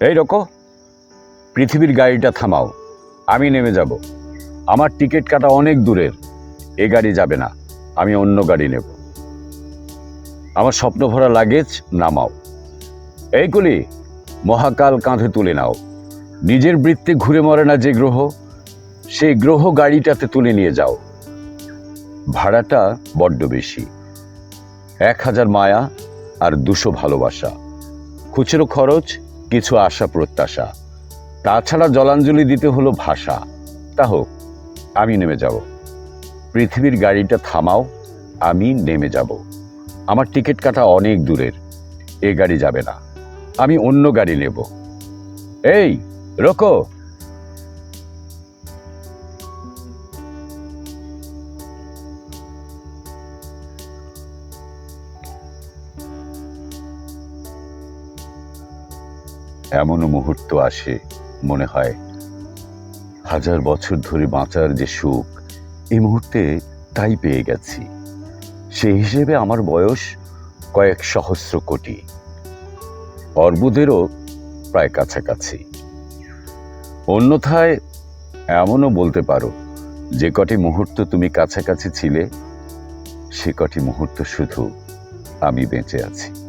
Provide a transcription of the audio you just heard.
এই রকো, পৃথিবীর গাড়িটা থামাও, আমি নেমে যাব। আমার টিকিট কাটা অনেক দূরের, এ গাড়ি যাবে না, আমি অন্য গাড়ি নেব। আমার স্বপ্ন ভরা লাগেজ নামাও। এই কলি, মহাকাল কাঁধে তুলে নাও। নিজের বৃত্তে ঘুরে মরে না যে গ্রহ সেই গ্রহ গাড়িটাতে তুলে নিয়ে যাও। ভাড়াটা বড্ড বেশি। এক হাজার মায়া আর দুশো ভালোবাসা। খুচরো খরচ কিছু আশা প্রত্যাশা। তাছাড়া জলাঞ্জলি দিতে হলো ভাষা। তা হোক, আমি নেমে যাব। পৃথিবীর গাড়িটা থামাও, আমি নেমে যাব। আমার টিকিট কাটা অনেক দূরের, এ গাড়ি যাবে না। আমি অন্য গাড়ি নেব। এই, রোকো! এমনও মুহূর্ত আসে, মনে হয়। হাজার বছর ধরে বাঁচার যে সুখ, এই মুহূর্তে তাই পেয়ে গেছি। সেই হিসেবে আমার বয়স কয়েক সহস্র কোটি। অর্বুদেরও প্রায় কাছাকাছি। অন্যথায় এমনও বলতে পারো, যে কটি মুহূর্ত তুমি কাছাকাছি ছিলে, সে কটি মুহূর্ত শুধু আমি বেঁচে আছি।